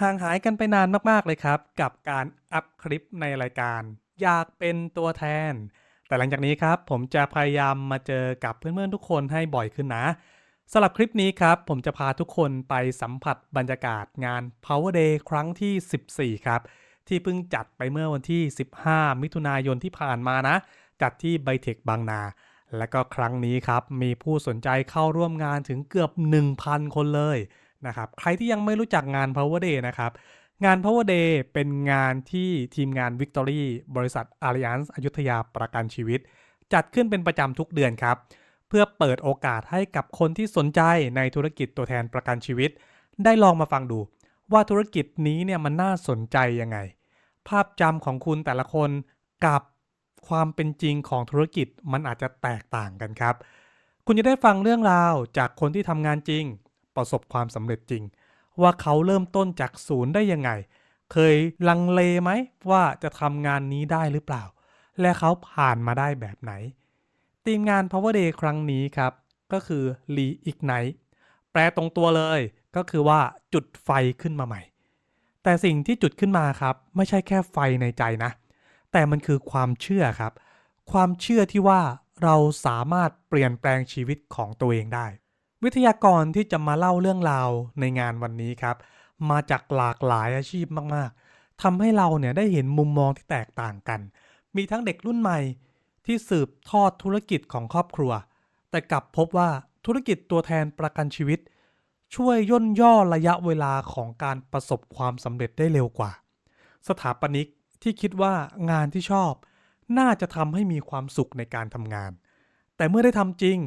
ห่างหายกันไปนานมากๆเลยครับ กับการอัพคลิปในรายการ อยากเป็นตัวแทน แต่หลังจากนี้ครับ ผมจะพยายามมาเจอกับเพื่อนๆทุกคนให้บ่อยขึ้นนะสำหรับคลิปนี้ครับ ผมจะพาทุกคนไปสัมผัสบรรยากาศงาน Power Day ครั้งที่ 14 ครับ ที่เพิ่งจัดไปเมื่อวันที่ 15 มิถุนายนที่ผ่านมานะ จัดที่ไบเทคบางนา และก็ครั้งนี้ครับ มีผู้สนใจเข้าร่วมงานถึงเกือบ 1,000 คนเลย นะครับ ใครที่ยังไม่รู้จักงาน Power Day นะครับ งาน Power Day เป็นงานที่ทีมงาน Victory บริษัท Allianz อยุธยาประกันชีวิต จัดขึ้นเป็นประจำทุกเดือนครับ เพื่อเปิดโอกาสให้กับคนที่สนใจในธุรกิจตัวแทนประกันชีวิต ได้ลองมาฟังดู ว่าธุรกิจนี้เนี่ยมันน่าสนใจยังไง ภาพจำของคุณแต่ละคนกับความเป็นจริงของธุรกิจมันอาจจะแตกต่างกันครับ คุณจะได้ฟังเรื่องราวจากคนที่ทำงานจริง ประสบความสำเร็จจริง ว่าเขาเริ่มต้นจากศูนย์ได้ยังไง เคยลังเลไหมว่าจะทำงานนี้ได้หรือเปล่า และเขาผ่านมาได้แบบไหน ทีมงาน Power Day ครั้งนี้ครับ ก็คือ Reignite แปลตรงตัวเลยก็คือว่าจุดไฟขึ้นมาใหม่ แต่สิ่งที่จุดขึ้นมาครับ ไม่ใช่แค่ไฟในใจนะ แต่มันคือความเชื่อครับ ความเชื่อที่ว่าเราสามารถเปลี่ยนแปลงชีวิตของตัวเองได้ วิทยากรที่จะมาเล่าเรื่องราวในงานวันนี้ครับ มาจากหลากหลายอาชีพมากๆทำให้เราเนี่ยได้เห็นมุมมองที่แตกต่างกัน มีทั้งเด็กรุ่นใหม่ที่สืบทอดธุรกิจของครอบครัว แต่กลับพบว่าธุรกิจตัวแทนประกันชีวิต ช่วยย่นย่อระยะเวลาของการประสบความสำเร็จได้เร็วกว่า สถาปนิกที่คิดว่างานที่ชอบ น่าจะทำให้มีความสุขในการทำงาน แต่เมื่อได้ทำจริง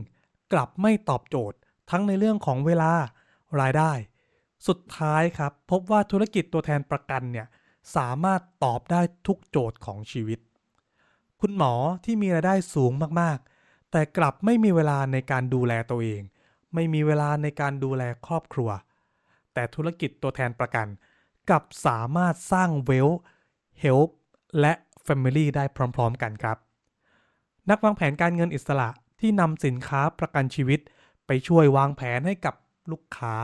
กลับไม่ตอบโจทย์ ทั้งในเรื่องของเวลารายได้ สุดท้ายครับ พบว่าธุรกิจตัวแทนประกันเนี่ยสามารถตอบได้ทุกโจทย์ของชีวิต คุณหมอที่มีรายได้สูงมากๆ แต่กลับไม่มีเวลาในการดูแลตัวเอง ไม่มีเวลาในการดูแลครอบครัว แต่ธุรกิจตัวแทนประกันกลับสามารถสร้างเวล Health และ Family ได้พร้อม ๆ กันครับ นักวางแผนการเงินอิสระที่นำสินค้าประกันชีวิต ไปช่วยวางแผนให้กับลูกค้า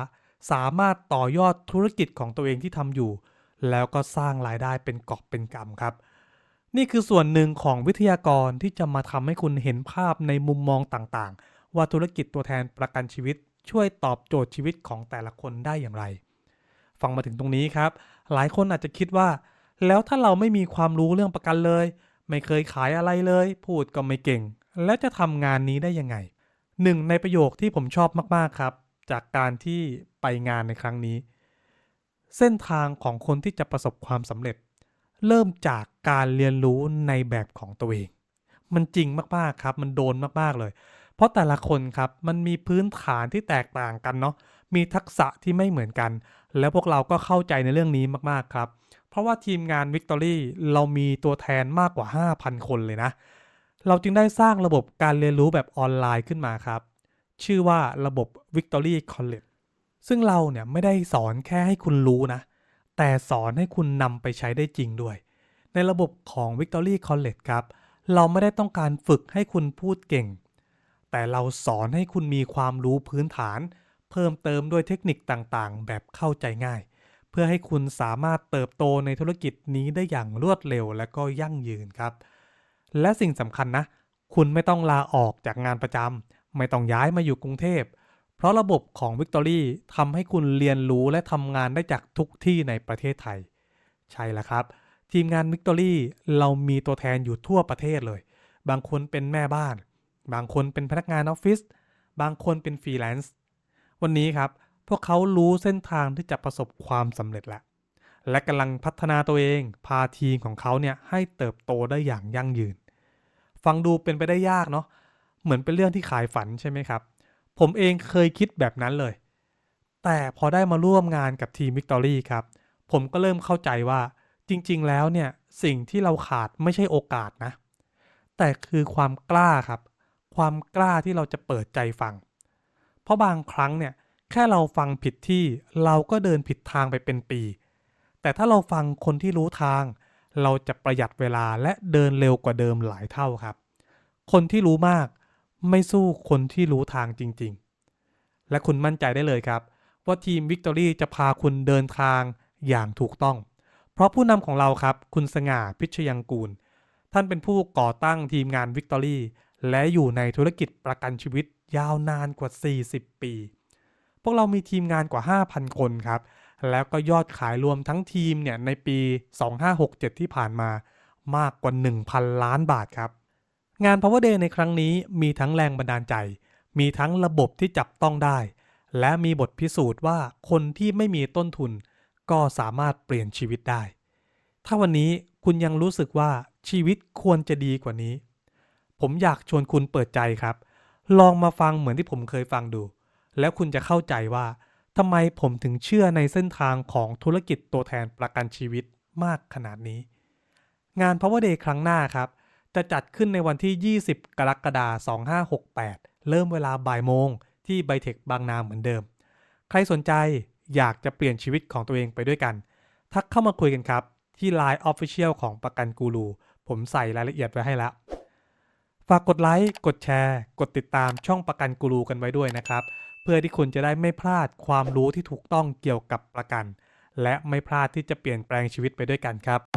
สามารถต่อยอดธุรกิจของตัวเองที่ทำอยู่ แล้วก็สร้างรายได้เป็นกอบเป็นกำครับ นี่คือส่วนหนึ่งของวิทยากรที่จะมาทำให้คุณเห็นภาพในมุมมองต่างๆ ว่าธุรกิจตัวแทนประกันชีวิต ช่วยตอบโจทย์ชีวิตของแต่ละคนได้อย่างไร ฟังมาถึงตรงนี้ครับ หลายคนอาจจะคิดว่า แล้วถ้าเราไม่มีความรู้เรื่องประกันเลย ไม่เคยขายอะไรเลย พูดก็ไม่เก่ง แล้วจะทำงานนี้ได้ยังไง หนึ่งในประโยคที่ผมชอบมาก ๆ ครับ จากการที่ไปงานในครั้งนี้ เส้นทางของคนที่จะประสบความสำเร็จ เริ่มจากการเรียนรู้ในแบบของตัวเอง มันจริงมาก ๆ ครับ มันโดนมาก ๆ เลย เพราะแต่ละคนครับมันมีพื้นฐานที่แตกต่างกันเนาะมีทักษะที่ไม่เหมือนกัน แล้วพวกเราก็เข้าใจในเรื่องนี้มาก ๆ ครับ เพราะว่าทีมงาน Victory เรามีตัวแทนมากกว่า 5,000 คนเลยนะ เราจึงได้สร้างระบบการเรียนรู้แบบออนไลน์ขึ้นมาครับ ชื่อว่าระบบ Victory College ซึ่งเราเนี่ยไม่ได้สอนแค่ให้คุณรู้นะ แต่สอนให้คุณนำไปใช้ได้จริงด้วย ในระบบของ Victory College ครับ เราไม่ได้ต้องการฝึกให้คุณพูดเก่ง แต่เราสอนให้คุณมีความรู้พื้นฐาน เพิ่มเติมด้วยเทคนิคต่างๆ แบบเข้าใจง่าย เพื่อให้คุณสามารถเติบโตในธุรกิจนี้ได้อย่างรวดเร็วและก็ยั่งยืนครับ และสิ่งสำคัญนะ คุณไม่ต้องลาออกจากงานประจำไม่ต้องย้ายมาอยู่กรุงเทพ เพราะระบบของ Victory ทำให้คุณเรียนรู้และทำงานได้จากทุกที่ในประเทศไทย ใช่แล้วครับ ทีมงาน Victory เรามีตัวแทนอยู่ทั่วประเทศเลย บางคนเป็นแม่บ้าน บางคนเป็นพนักงานออฟฟิศบางคนเป็นฟรีแลนซ์วันนี้ครับพวกเขารู้เส้นทางที่จะประสบความสำเร็จแล้วและกำลังพัฒนาตัวเอง พาทีมของเขาเนี่ยให้เติบโตได้อย่างยั่งยืน ฟังดูเป็นไปได้ยากเนาะเหมือนเป็นเรื่องที่ขายฝันใช่ไหมครับ ผมเองเคยคิดแบบนั้นเลย แต่พอได้มาร่วมงานกับทีม Victory ครับ ผมก็เริ่มเข้าใจว่าจริงๆ แล้วเนี่ยสิ่งที่เราขาดไม่ใช่โอกาสนะ แต่คือความกล้าครับ ความกล้าที่เราจะเปิดใจฟัง เพราะบางครั้งเนี่ยแค่เราฟังผิดที่เราก็เดินผิดทางไปเป็นปี แต่ถ้าเราฟังคนที่รู้ทาง เราจะประหยัดเวลาและเดินเร็วกว่าเดิมหลายเท่าครับ คนที่รู้มากไม่สู้คนที่รู้ทางจริง ๆ และคุณมั่นใจได้เลยครับ ว่าทีม Victory จะพาคุณเดินทางอย่างถูกต้อง เพราะผู้นำของเราครับ คุณสง่าพิชยังกูล ท่านเป็นผู้ก่อตั้งทีมงานวิกตอรี่และอยู่ในธุรกิจประกันชีวิตยาวนานกว่า 40 ปี พวกเรามีทีมงานกว่า 5,000 คนครับ แล้วก็ยอดขายรวมทั้งทีมเนี่ยในปี 2567 ที่ผ่านมามากกว่า 1,000 ล้านบาทครับ งาน Power Day ในครั้งนี้มีทั้งแรงบันดาลใจ มีทั้งระบบที่จับต้องได้ และมีบทพิสูจน์ว่าคนที่ไม่มีต้นทุน ก็สามารถเปลี่ยนชีวิตได้ ถ้าวันนี้คุณยังรู้สึกว่าชีวิตควรจะดีกว่านี้ ผมอยากชวนคุณเปิดใจครับ ลองมาฟังเหมือนที่ผมเคยฟังดู แล้วคุณจะเข้าใจว่า ทำไมผมถึงเชื่อในเส้นทางของธุรกิจตัวแทนประกันชีวิตมากขนาดนี้ งาน Power Day ครั้งหน้าครับ จะจัดขึ้นในวันที่ 20 กรกฎาคม 2568 เริ่มเวลาบ่ายโมง ที่ไบเทคบางนาเหมือนเดิม ใครสนใจอยากจะเปลี่ยนชีวิตของตัวเองไปด้วยกัน ทักเข้ามาคุยกันครับ ที่ Line Official ของประกันกูรู ผมใส่รายละเอียดไว้ให้แล้ว ฝากกดไลค์ กดแชร์ กดติดตามช่องประกันกูรูกันไว้ด้วยนะครับ เพื่อที่คุณจะได้ไม่พลาดความรู้ที่ถูกต้องเกี่ยวกับประกัน และไม่พลาดที่จะเปลี่ยนแปลงชีวิตไปด้วยกันครับ